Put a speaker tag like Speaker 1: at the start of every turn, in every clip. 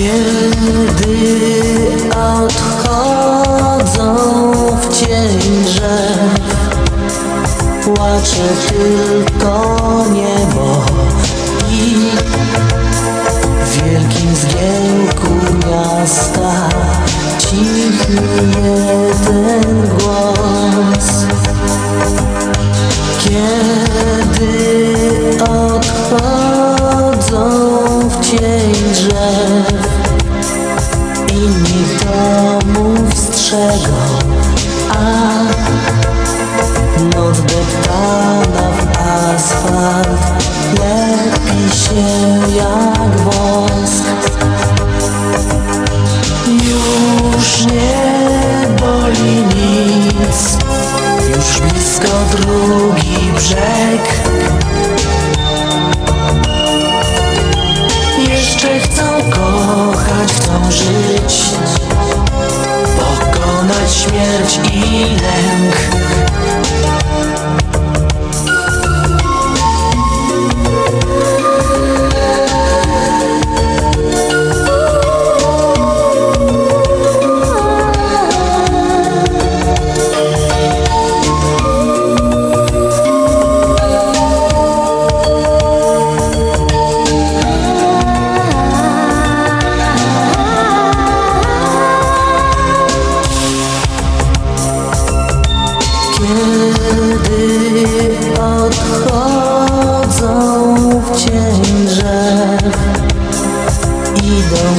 Speaker 1: Kiedy odchodzą w cień drzew Płacze tylko niebo i w wielkim zgiełku miasta cichnie jeden głos. Kiedy odchodzą w cień drzew Inni domów strzegą, a noc deptana w asfalt. Lepi się jak wosk. Już nie boli nic. Już blisko drugi brzeg. Jeszcze chcą kochać, chcą żyć śmierć i lęk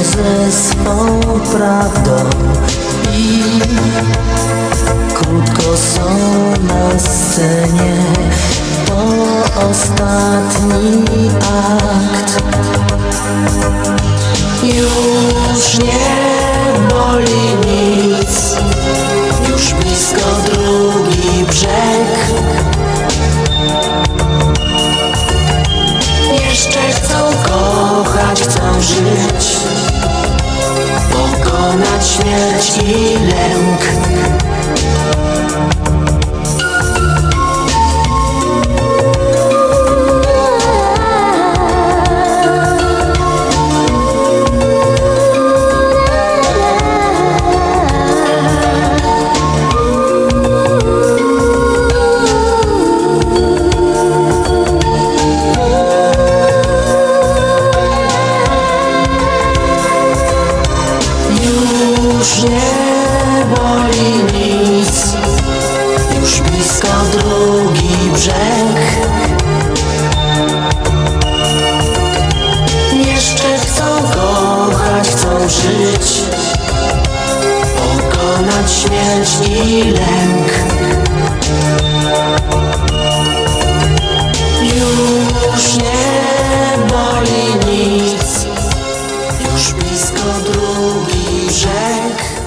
Speaker 1: ze swą prawdą i krótko są na scenie. To ostatni akt. Już nie boli nic. Już blisko drugi brzeg. Jeszcze chcą kochać, chcą żyć dać mi lęk Już nie boli nic. Już blisko drugi brzeg. Jeszcze chcą kochać, chcą żyć. Pokonać śmierć i lęk. Już nie boli nic. Już blisko drugi shank.